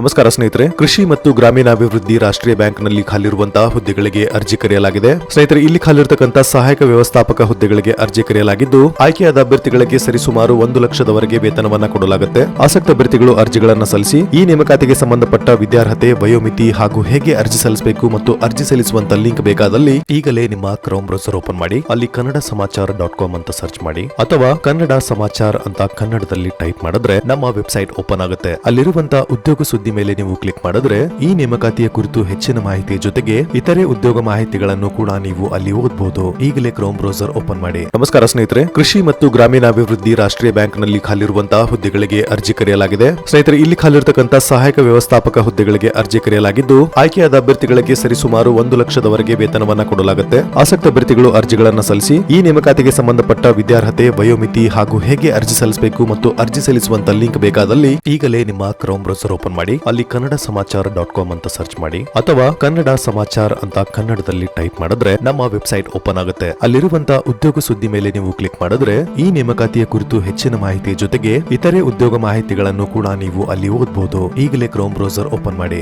ನಮಸ್ಕಾರ ಸ್ನೇಹಿತರೆ, ಕೃಷಿ ಮತ್ತು ಗ್ರಾಮೀಣಾಭಿವೃದ್ಧಿ ರಾಷ್ಟ್ರೀಯ ಬ್ಯಾಂಕ್ನಲ್ಲಿ ಖಾಲಿರುವಂತಹ ಹುದ್ದೆಗಳಿಗೆ ಅರ್ಜಿ ಕರೆಯಲಾಗಿದೆ. ಸ್ನೇಹಿತರೆ, ಇಲ್ಲಿ ಖಾಲಿರತಕ್ಕಂತಹ ಸಹಾಯಕ ವ್ಯವಸ್ಥಾಪಕ ಹುದ್ದೆಗಳಿಗೆ ಅರ್ಜಿ ಕರೆಯಲಾಗಿದ್ದು, ಆಯ್ಕೆಯಾದ ಅಭ್ಯರ್ಥಿಗಳಿಗೆ ಸರಿಸುಮಾರು ಒಂದು ಲಕ್ಷದವರೆಗೆ ವೇತನವನ್ನ ಕೊಡಲಾಗುತ್ತೆ. ಆಸಕ್ತ ಅಭ್ಯರ್ಥಿಗಳು ಅರ್ಜಿಗಳನ್ನು ಸಲ್ಲಿಸಿ, ಈ ನೇಮಕಾತಿಗೆ ಸಂಬಂಧಪಟ್ಟ ವಿದ್ಯಾರ್ಹತೆ, ವಯೋಮಿತಿ ಹಾಗೂ ಹೇಗೆ ಅರ್ಜಿ ಸಲ್ಲಿಸಬೇಕು ಮತ್ತು ಅರ್ಜಿ ಸಲ್ಲಿಸುವಂತ ಲಿಂಕ್ ಬೇಕಾದಲ್ಲಿ ಈಗಲೇ ನಿಮ್ಮ ಕ್ರೌಮ್ ಬ್ರೌಸರ್ ಓಪನ್ ಮಾಡಿ, ಅಲ್ಲಿ ಕನ್ನಡ ಸಮಾಚಾರ ಡಾಟ್ ಕಾಮ್ ಅಂತ ಸರ್ಚ್ ಮಾಡಿ, ಅಥವಾ ಕನ್ನಡ ಸಮಾಚಾರ ಅಂತ ಕನ್ನಡದಲ್ಲಿ ಟೈಪ್ ಮಾಡಿದ್ರೆ ನಮ್ಮ ವೆಬ್ಸೈಟ್ ಓಪನ್ ಆಗುತ್ತೆ. ಅಲ್ಲಿರುವಂತ ಉದ್ಯೋಗ ಸುದ್ದಿ ಮೇಲೆ ನೀವು ಕ್ಲಿಕ್ ಮಾಡಿದ್ರೆ ಈ ನೇಮಕಾತಿಯ ಕುರಿತು ಹೆಚ್ಚಿನ ಮಾಹಿತಿ ಜೊತೆಗೆ ಇತರೆ ಉದ್ಯೋಗ ಮಾಹಿತಿಗಳನ್ನು ಕೂಡ ನೀವು ಅಲ್ಲಿ ಓದಬಹುದು ಈಗಲೇ ಕ್ರೋಮ್ ಬ್ರೌಸರ್ ಓಪನ್ ಮಾಡಿ. ನಮಸ್ಕಾರ ಸ್ನೇಹಿತರೆ, ಕೃಷಿ ಮತ್ತು ಗ್ರಾಮೀಣಾಭಿವೃದ್ಧಿ ರಾಷ್ಟ್ರೀಯ ಬ್ಯಾಂಕ್ನಲ್ಲಿ ಖಾಲಿರುವಂತಹ ಹುದ್ದೆಗಳಿಗೆ ಅರ್ಜಿ ಕರೆಯಲಾಗಿದೆ. ಸ್ನೇಹಿತರೆ, ಇಲ್ಲಿ ಖಾಲಿರತಕ್ಕಂತಹ ಸಹಾಯಕ ವ್ಯವಸ್ಥಾಪಕ ಹುದ್ದೆಗಳಿಗೆ ಅರ್ಜಿ ಕರೆಯಲಾಗಿದ್ದು, ಆಯ್ಕೆಯಾದ ಅಭ್ಯರ್ಥಿಗಳಿಗೆ ಸರಿಸುಮಾರು ಒಂದು ಲಕ್ಷದವರೆಗೆ ವೇತನವನ್ನ ಕೊಡಲಾಗುತ್ತೆ. ಆಸಕ್ತ ಅಭ್ಯರ್ಥಿಗಳು ಅರ್ಜಿಗಳನ್ನು ಸಲ್ಲಿಸಿ, ಈ ನೇಮಕಾತಿಗೆ ಸಂಬಂಧಪಟ್ಟ ವಿದ್ಯಾರ್ಹತೆ ವಯೋಮಿತಿ ಹಾಗೂ ಹೇಗೆ ಅರ್ಜಿ ಸಲ್ಲಿಸಬೇಕು ಮತ್ತು ಅರ್ಜಿ ಸಲ್ಲಿಸುವಂತ ಲಿಂಕ್ ಬೇಕಾದಲ್ಲಿ ಈಗಲೇ ನಿಮ್ಮ ಕ್ರೋಮ್ ಬ್ರೌಸರ್ ಓಪನ್ ಮಾಡಿ. ಅಲ್ಲಿ ಕನ್ನಡ ಸಮಾಚಾರ ಡಾಟ್ ಕಾಮ್ ಅಂತ ಸರ್ಚ್ ಮಾಡಿ, ಅಥವಾ ಕನ್ನಡ ಸಮಾಚಾರ ಅಂತ ಕನ್ನಡದಲ್ಲಿ ಟೈಪ್ ಮಾಡಿದ್ರೆ ನಮ್ಮ ವೆಬ್ಸೈಟ್ ಓಪನ್ ಆಗುತ್ತೆ. ಅಲ್ಲಿರುವಂತ ಉದ್ಯೋಗ ಸುದ್ದಿ ಮೇಲೆ ನೀವು ಕ್ಲಿಕ್ ಮಾಡಿದ್ರೆ ಈ ನೇಮಕಾತಿಯ ಕುರಿತು ಹೆಚ್ಚಿನ ಮಾಹಿತಿ ಜೊತೆಗೆ ಇತರೆ ಉದ್ಯೋಗ ಮಾಹಿತಿಗಳನ್ನು ಕೂಡ ನೀವು ಅಲ್ಲಿ ಓದಬಹುದು ಈಗಲೇ ಕ್ರೋಮ್ ಬ್ರೌಸರ್ ಓಪನ್ ಮಾಡಿ.